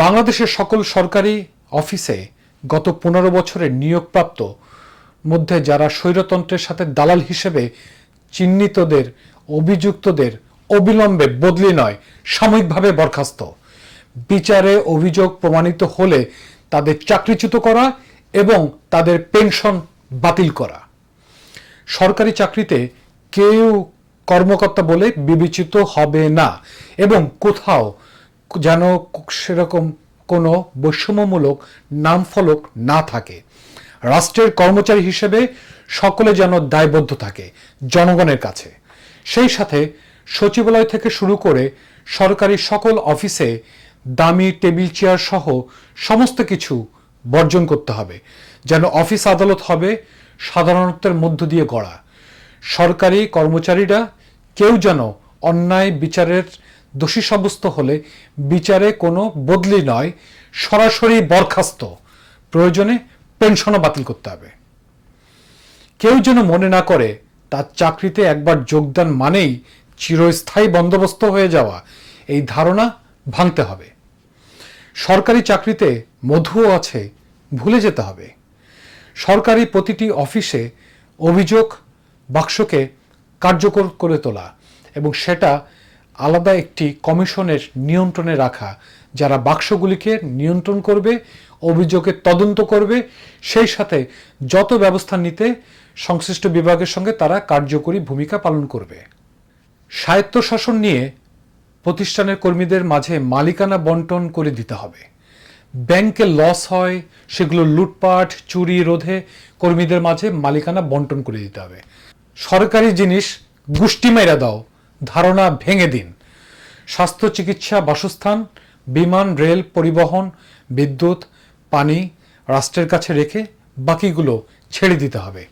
বাংলাদেশের সকল সরকারি অফিসে গত পনেরো বছরের নিয়োগপ্রাপ্ত, মধ্যে যারা স্বৈরতন্ত্রের সাথে দালাল হিসেবে চিহ্নিতদের, অভিযুক্তদের অবিলম্বে বদলি নয়, সাময়িকভাবে বরখাস্ত। বিচারে অভিযোগ প্রমাণিত হলে তাদের চাকরিচ্যুত করা এবং তাদের পেনশন বাতিল করা। সরকারি চাকরিতে কেউ কর্মকর্তা বলে বিবেচিত হবে না এবং কোথাও যেন সেরকম কোনো বৈষম্যমূলক নামফলক না থাকে। রাষ্ট্রের কর্মচারী হিসেবে সকলে যেন দায়বদ্ধ থাকে জনগণের কাছে। সেই সাথে সচিবালয় থেকে শুরু করে সরকারি সকল অফিসে দামি টেবিল চেয়ার সহ সমস্ত কিছু বর্জন করতে হবে, যেন অফিস আদালত হবে সাধারণত্বের মধ্য দিয়ে গড়া। সরকারি কর্মচারীরা কেউ যেন অন্যায় বিচারের দোষী সাব্যস্ত হলে বিচারে কোনো বদলি নয়, সরাসরি বরখাস্ত। প্রয়োজনে পেনশনও বাতিল করতে হবে। কেউ যেন মনে না করে, তার চাকরিতে একবার যোগদান মানেই চিরস্থায়ী বন্দোবস্ত হয়ে যাওয়া, এই ধারণা ভাঙতে হবে। সরকারি চাকরিতে মধুও আছে, ভুলে যেতে হবে। সরকারি প্রতিটি অফিসে অভিযোগ বাক্সকে কার্যকর করে তোলা এবং সেটা আলাদা একটি কমিশনের নিয়ন্ত্রণে রাখা, যারা বাক্সগুলিকে নিয়ন্ত্রণ করবে অভিযোগের তদন্ত করবে, সেই সাথে যত ব্যবস্থা নিতে সংশ্লিষ্ট বিভাগের সঙ্গে তারা কার্যকরী ভূমিকা পালন করবে। স্বায়ত্তশাসন নিয়ে প্রতিষ্ঠানের কর্মীদের মাঝে মালিকানা বন্টন করে দিতে হবে। ব্যাংকে লস হয়, সেগুলো লুটপাট, চুরি, রোধে কর্মীদের মাঝে মালিকানা বন্টন করে দিতে হবে। সরকারি জিনিস গুষ্টি মেরা দাও ধারণা ভেঙে দিন। স্বাস্থ্য চিকিৎসা বাসস্থান, বিমান, রেল, পরিবহন, বিদ্যুৎ, পানি রাষ্ট্রের কাছে রেখে বাকিগুলো ছেড়ে দিতে হবে।